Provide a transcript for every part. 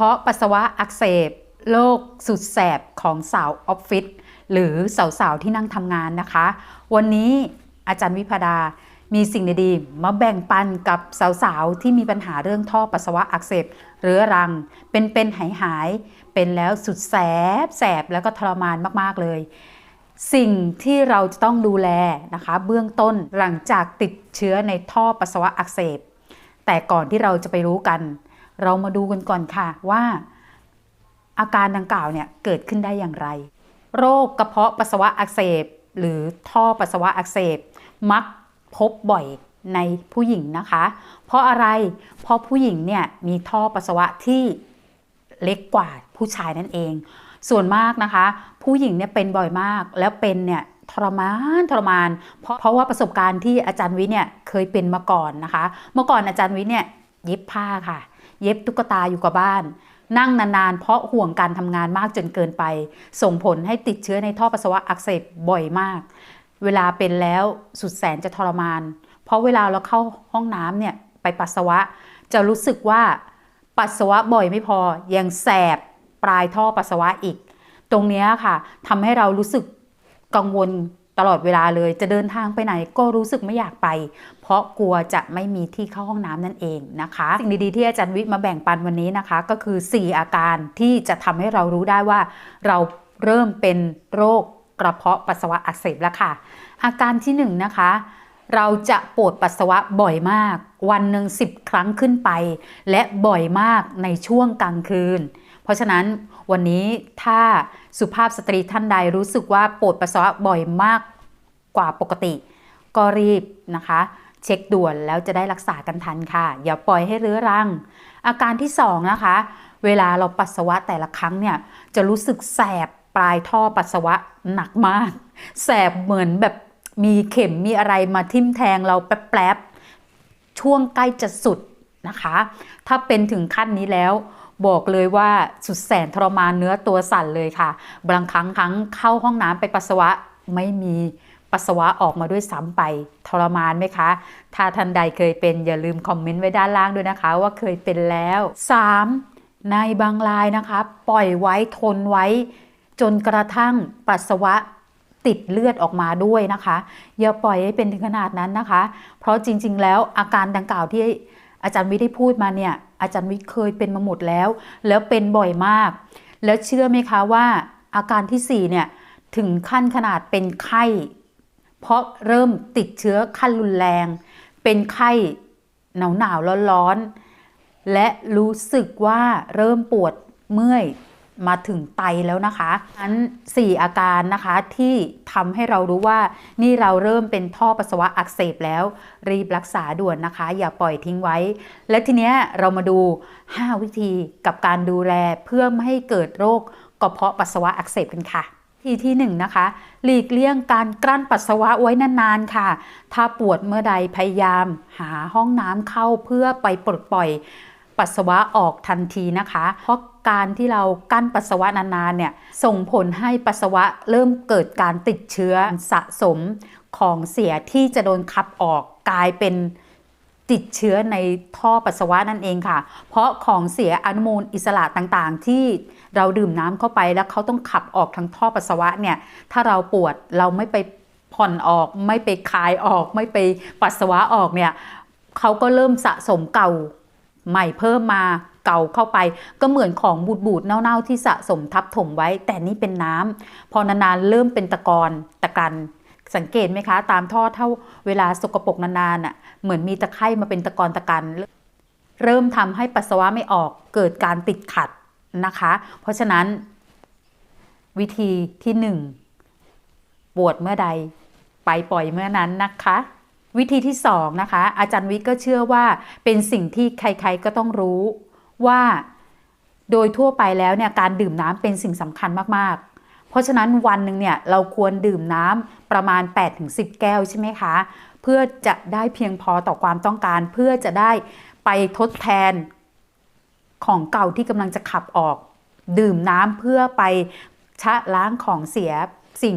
เพาะปัสสาวะอักเสบโรคสุดแสบของสาวออฟฟิศหรือสาวๆที่นั่งทำงานนะคะ วันนี้อาจารย์วิพดามีสิ่งดีๆมาแบ่งปันกับสาวๆที่มีปัญหาเรื่องท่อปัสสาวะอักเสบเรื้อรัง เป็นๆหายหายๆเป็นแล้วสุดแสบแสบแล้วก็ทรมานมากๆเลย สิ่งที่เราจะต้องดูแลนะคะ เบื้องต้นหลังจากติดเชื้อในท่อปัสสาวะอักเสบแต่ก่อนที่เราจะไปรู้กัน เรามาดูกันก่อนค่ะว่า อาการดังกล่าวเนี่ยเกิดขึ้นได้อย่างไร โรคกระเพาะปัสสาวะอักเสบ หรือท่อปัสสาวะอักเสบ มักพบบ่อยในผู้หญิงนะคะ เพราะอะไร เพราะผู้หญิงเนี่ยมีท่อปัสสาวะที่เล็กกว่าผู้ชายนั่นเอง ส่วนมากนะคะ ผู้หญิงเนี่ยเป็นบ่อยมาก แล้วเป็นเนี่ยทรมานทรมาน เพราะเพราะว่าประสบการณ์ที่อาจารย์วิเนี่ยเคยเป็นมาก่อนนะคะ เมื่อก่อนอาจารย์วิเนี่ย เย็บผ้าค่ะ เย็บตุ๊กตาอยู่กับบ้าน นั่งนานๆ เพราะห่วงการทำงานมากจนเกินไป ส่งผลให้ติดเชื้อในท่อปัสสาวะอักเสบบ่อยมาก เวลาเป็นแล้วสุดแสนจะทรมาน เพราะเวลาเราเข้าห้องน้ำเนี่ยไปปัสสาวะ จะรู้สึกว่าปัสสาวะบ่อยไม่พอ ยังแสบปลายท่อปัสสาวะอีก ตรงนี้ค่ะทำให้เรารู้สึกกังวล ตลอดเวลาเลยจะเดินทางไปไหนก็รู้สึกไม่อยากไป เพราะกลัวจะไม่มีที่เข้าห้องน้ำนั่นเองนะคะ สิ่งดีๆที่อาจารย์วิทย์มาแบ่งปันวันนี้นะคะ ก็คือ 4 อาการที่จะทำให้เรารู้ได้ว่าเราเริ่มเป็นโรคกระเพาะปัสสาวะอักเสบแล้วค่ะ อาการที่1นงนะคะเราจะปวดปัสสาวะบ่อยมาก วันหนึ่ง10 ครั้งขึ้นไป และบ่อยมากในช่วงกลางคืน เพราะฉะนั้นวันนี้ถ้าสุภาพสตรีท่านใดรู้สึกว่าปวดปัสสาวะบ่อยมากกว่าปกติ ก็รีบนะคะ เช็คด่วนแล้วจะได้รักษากันทันค่ะ อย่าปล่อยให้เรื้อรัง อาการที่2นะคะ เวลาเราปัสสาวะแต่ละครั้งเนี่ยจะรู้สึกแสบปลายท่อปัสสาวะหนักมาก แสบเหมือนแบบมีเข็มมีอะไรมาทิ่มแทงเราแป๊บๆช่วงใกล้จะสุดนะคะ ถ้าเป็นถึงขั้นนี้แล้ว บอกเลยว่าสุดแสนทรมานเนื้อตัวสั่นเลยค่ะ บางครั้งครั้งเข้าห้องน้ำไปปัสสาวะไม่มีปัสสาวะออกมาด้วยซ้ำไปทรมานไหมคะ ถ้าท่านใดเคยเป็นอย่าลืมคอมเมนต์ไว้ด้านล่างด้วยนะคะ ว่าเคยเป็นแล้ว 3. ในบางรายนะคะ ปล่อยไว้ทนไว้ จนกระทั่งปัสสาวะติดเลือดออกมาด้วยนะคะ อย่าปล่อยให้เป็นถึงขนาดนั้นนะคะ เพราะจริง ๆ แล้วอาการดังกล่าวที่ อาจารย์วิได้พูดมาเนี่ย อาจารย์วิเคยเป็นมาหมดแล้ว แล้วเป็นบ่อยมาก แล้วเชื่อไหมคะว่าอาการที่4เนี่ยถึงขั้นขนาดเป็นไข้ เพราะเริ่มติดเชื้อขั้นรุนแรง เป็นไข้หนาวหนาวร้อนร้อนๆและรู้สึกว่าเริ่มปวดเมื่อย มาถึงไตแล้วนะคะนั้น 4 อาการนะคะที่ทำให้เรารู้ว่านี่เราเริ่มเป็นท่อปัสสาวะอักเสบแล้ว รีบรักษาด่วนนะคะ อย่าปล่อยทิ้งไว้ และทีเนี้ยเรามาดู 5 วิธีกับการดูแลเพื่อไม่ให้เกิดโรคกระเพาะปัสสาวะอักเสบกันค่ะ ทีที่1นงนะคะ หลีกเลี่ยงการกลั้นปัสสาวะไว้นานๆค่ะ ถ้าปวดเมื่อใดพยายาม หาห้องน้ำเข้าเพื่อไปปลดปล่อยปัสสาวะออกทันทีนะคะ เพราะ การที่เรากั้นปัสสาวะนานๆเนี่ยส่งผลให้ปัสสาวะเริ่มเกิดการติดเชื้อสะสมของเสียที่จะโดนขับออกกลายเป็นติดเชื้อในท่อปัสสาวะนั่นเองค่ะ เพราะของเสียอนุมูลอิสระต่างๆ ที่เราดื่มน้ำเข้าไปแล้วเขาต้องขับออกทางท่อปัสสาวะเนี่ย ถ้าเราปวดเราไม่ไปผ่อนออก ไม่ไปคายออก ไม่ไปปัสสาวะออกเนี่ยเขาก็เริ่มสะสมเก่า ใหม่เพิ่มมาเก่าเข้าไปก็เหมือนของบูดบูดเน่าๆที่สะสมทับถมไว้ แต่นี่เป็นน้ำพอนานๆเริ่มเป็นตะกอนตะกันสังเกตไหมคะ ตามท่อเท่าเวลาสกปรกนานๆอะเหมือนมีตะไคร่มาเป็นตะกอนตะกัน เริ่มทำให้ปัสสาวะไม่ออกเกิดการติดขัดนะคะ เพราะฉะนั้น วิธีที่หนึ่งปวดเมื่อใด ไปปล่อยเมื่อนั้นนะคะ วิธีที่สองนะคะ อาจารย์วิทย์ก็เชื่อว่าเป็นสิ่งที่ใครๆก็ต้องรู้ว่าโดยทั่วไปแล้วเนี่ยการดื่มน้ำเป็นสิ่งสำคัญมากๆ เพราะฉะนั้นวันหนึ่งเนี่ยเราควรดื่มน้ำประมาณ 8-10 แก้วใช่ไหมคะ เพื่อจะได้เพียงพอต่อความต้องการ เพื่อจะได้ไปทดแทนของเก่าที่กำลังจะขับออก ดื่มน้ำเพื่อไปชะล้างของเสียสิ่ง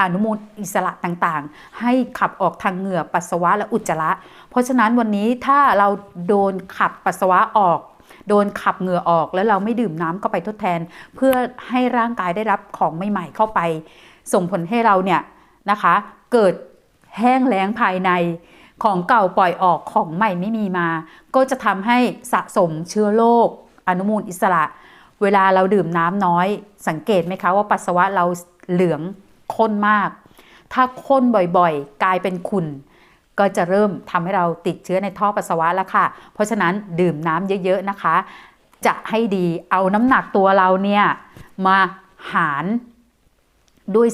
อนุมูลอิสระต่างๆ ให้ขับออกทางเหงื่อปัสสาวะและอุจจาระ เพราะฉะนั้นวันนี้ถ้าเราโดนขับปัสสาวะออกโดนขับเหงื่อออกแล้วเราไม่ดื่มน้ำเข้าไปทดแทน เพื่อให้ร่างกายได้รับของใหม่ ๆ เข้าไป ส่งผลให้เราเนี่ยนะคะ เกิดแห้งแล้งภายในของเก่าปล่อยออกของใหม่ไม่มีมา ก็จะทำให้สะสมเชื้อโรคอนุมูลอิสระ เวลาเราดื่มน้ำน้อย สังเกตไหมคะว่าปัสสาวะเราเหลือง ข้นมาก ถ้าข้นบ่อยๆ กลายเป็นขุ่นก็จะเริ่มทำให้เราติดเชื้อในท่อปัสสาวะแล้วค่ะ เพราะฉะนั้นดื่มน้ำเยอะๆนะคะ จะให้ดีเอาน้ำหนักตัวเราเนี่ยมาหารด้วย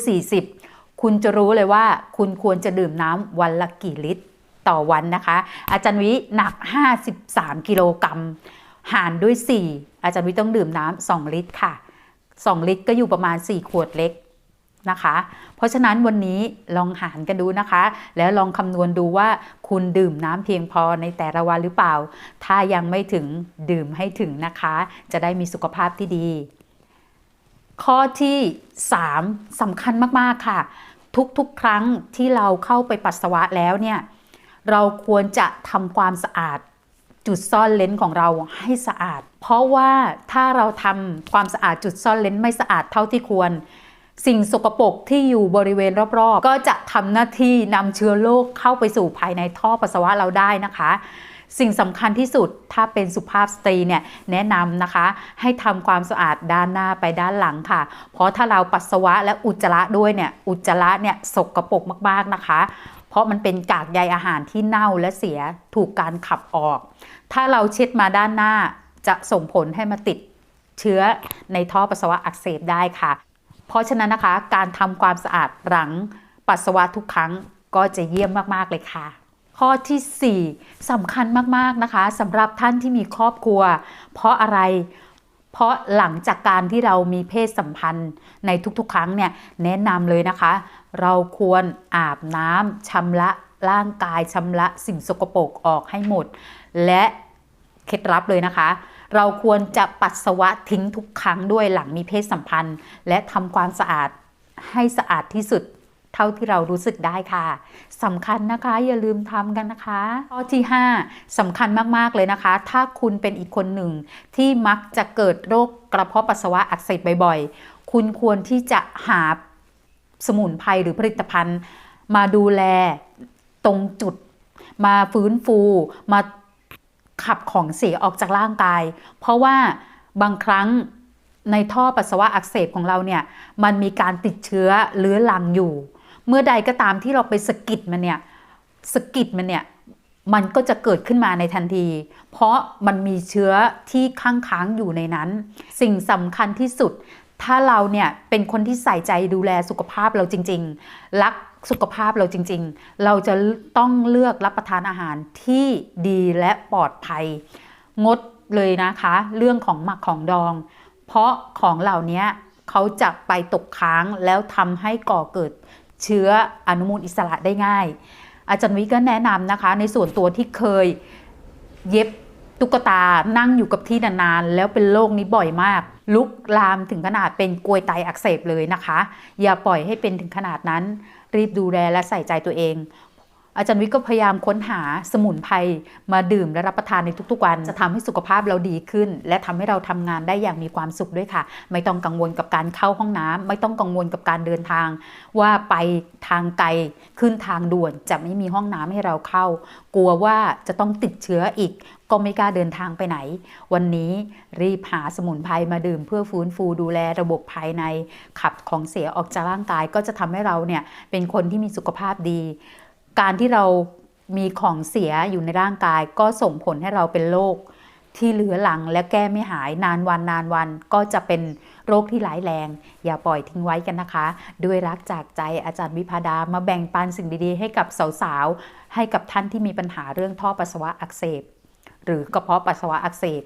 40 คุณจะรู้เลยว่าคุณควรจะดื่มน้ำวันละกี่ลิตรต่อวันนะคะ อาจารย์วิหนัก 53 กิโลกรัมหารด้วย 4 อาจารย์วิต้องดื่มน้ำ2ลิตรค่ะ 2 ลิตรก็อยู่ประมาณ 4 ขวดเล็ก นะคะ เพราะฉะนั้นวันนี้ลองหารกันดูนะคะ แล้วลองคำนวณดูว่าคุณดื่มน้ำเพียงพอในแต่ละวันหรือเปล่า ถ้ายังไม่ถึงดื่มให้ถึงนะคะ จะได้มีสุขภาพที่ดี ข้อที่ 3สำคัญมากๆค่ะ ทุกๆ ครั้งที่เราเข้าไปปัสสาวะแล้วเนี่ยเราควรจะทำความสะอาดจุดซ่อนเลนของเราให้สะอาด เพราะว่าถ้าเราทำความสะอาดจุดซ่อนเลนไม่สะอาดเท่าที่ควร สิ่งสกปรกที่อยู่บริเวณรอบๆ ก็จะทำหน้าที่นำเชื้อโรคเข้าไปสู่ภายในท่อปัสสาวะเราได้นะคะ สิ่งสำคัญที่สุดถ้าเป็นสุภาพสตรีเนี่ยแนะนำนะคะ ให้ทำความสะอาดด้านหน้าไปด้านหลังค่ะ เพราะถ้าเราปัสสาวะและอุจจาระด้วยเนี่ยอุจจาระเนี่ยสกปรกมากๆนะคะ เพราะมันเป็นกากใยอาหารที่เน่าและเสียถูกการขับออก ถ้าเราเช็ดมาด้านหน้าจะส่งผลให้มาติดเชื้อในท่อปัสสาวะอักเสบได้ค่ะ เพราะฉะนั้นนะคะ การทำความสะอาดหลังปัสสาวะทุกครั้งก็จะเยี่ยมมากๆเลยค่ะ ข้อทีสี่4สำคัญมากๆนะคะสำหรับท่านที่มีครอบครัว เพราะอะไรเพราะหลังจากการที่เรามีเพศสัมพันธ์ในทุกๆ ครั้งเนี่ยแนะนำเลยนะคะ เราควรอาบน้ำชำระร่างกายชำระสิ่งสกปรกออกให้หมด และเคล็ดลับเลยนะคะ เราควรจะปัสสาวะทิ้งทุกครั้งด้วยหลังมีเพศสัมพันธ์ และทำความสะอาดให้สะอาดที่สุดเท่าที่เรารู้สึกได้ค่ะสำคัญนะคะอย่าลืมทำกันนะคะ ข้อที่ 5สำคัญมาก ๆ เลยนะคะ ถ้าคุณเป็นอีกคนหนึ่งที่มักจะเกิดโรคกระเพาะปัสสาวะอักเสบบ่อย ๆ คุณควรที่จะหาสมุนไพรหรือผลิตภัณฑ์ มาดูแลตรงจุด มาฟื้นฟูมา ขับของเสียออกจากร่างกาย เพราะว่าบางครั้งในท่อปัสสาวะอักเสบของเราเนี่ยมันมีการติดเชื้อเลื้อรังอยู่ เมื่อใดก็ตามที่เราไปสกิดมันเนี่ยสกิดมันเนี่ยมันก็จะเกิดขึ้นมาในทันที เพราะมันมีเชื้อที่ค้างค้างอยู่ในนั้น สิ่งสำคัญที่สุด ถ้าเราเนี่ยเป็นคนที่ใส่ใจดูแลสุขภาพเราจริง ๆ รัก สุขภาพเราจริงๆ เราจะต้องเลือกรับประทานอาหารที่ดีและปลอดภัย งดเลยนะคะ เรื่องของหมักของดอง เพราะของเหล่านี้เขาจะไปตกค้างแล้วทำให้ก่อเกิดเชื้ออนุมูลอิสระได้ง่าย อาจารย์วิก็แนะนำนะคะ ในส่วนตัวที่เคยเย็บตุ๊กตานั่งอยู่กับที่นานๆ แล้วเป็นโรคนี้บ่อยมาก ลุกลามถึงขนาดเป็นกลวยไตอักเสบเลยนะคะ อย่าปล่อยให้เป็นถึงขนาดนั้น รีบดูแลและใส่ใจตัวเอง อาจารย์วิทย์ก็พยายามค้นหาสมุนไพรมาดื่มและรับประทานในทุกๆวัน จะทำให้สุขภาพเราดีขึ้น และทำให้เราทำงานได้อย่างมีความสุขด้วยค่ะ ไม่ต้องกังวลกับการเข้าห้องน้ำไม่ต้องกังวลกับการเดินทาง ว่าไปทางไกลขึ้นทางด่วนจะไม่มีห้องน้ำให้เราเข้า กลัวว่าจะต้องติดเชื้ออีกก็ไม่กล้าเดินทางไปไหน วันนี้รีบหาสมุนไพรมาดื่มเพื่อฟื้นฟูดูแลระบบภายใน ขับของเสียออกจากร่างกายก็จะทำให้เราเนี่ยเป็นคนที่มีสุขภาพดี การที่เรามีของเสียอยู่ในร่างกาย ก็ส่งผลให้เราเป็นโรคที่เหลือหลังและแก้ไม่หายนานวันนานวันก็จะเป็นโรคที่ร้ายแรง อย่าปล่อยทิ้งไว้กันนะคะ ด้วยรักจากใจอาจารย์วิพาดามาแบ่งปันสิ่งดีๆ ให้กับสาวๆ ให้กับท่านที่มีปัญหาเรื่องท่อปัสสาวะอักเสบ หรือกระเพาะปัสสาวะอักเสบ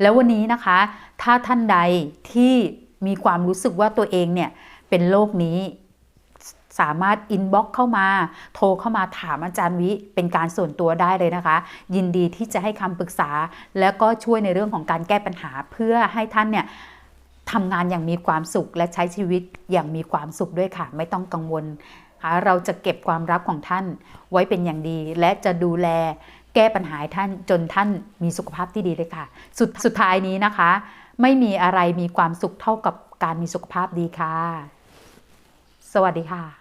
แล้ววันนี้นะคะ ถ้าท่านใดที่มีความรู้สึกว่าตัวเองเนี่ยเป็นโรคนี้ สามารถอินบ็อกเข้ามา โทรเข้ามาถามอาจารย์วิ เป็นการส่วนตัวได้เลยนะคะ ยินดีที่จะให้คำปรึกษา แล้วก็ช่วยในเรื่องของการแก้ปัญหาเพื่อให้ท่านเนี่ยทำงานอย่างมีความสุขและใช้ชีวิตอย่างมีความสุขด้วยค่ะ ไม่ต้องกังวลค่ะเราจะเก็บความรักของท่านไว้เป็นอย่างดี และจะดูแลแก้ปัญหาท่านจนท่านมีสุขภาพที่ดีเลยค่ะ สุดสุดท้ายนี้นะคะ ไม่มีอะไรมีความสุขเท่ากับการมีสุขภาพดีค่ะ สวัสดีค่ะ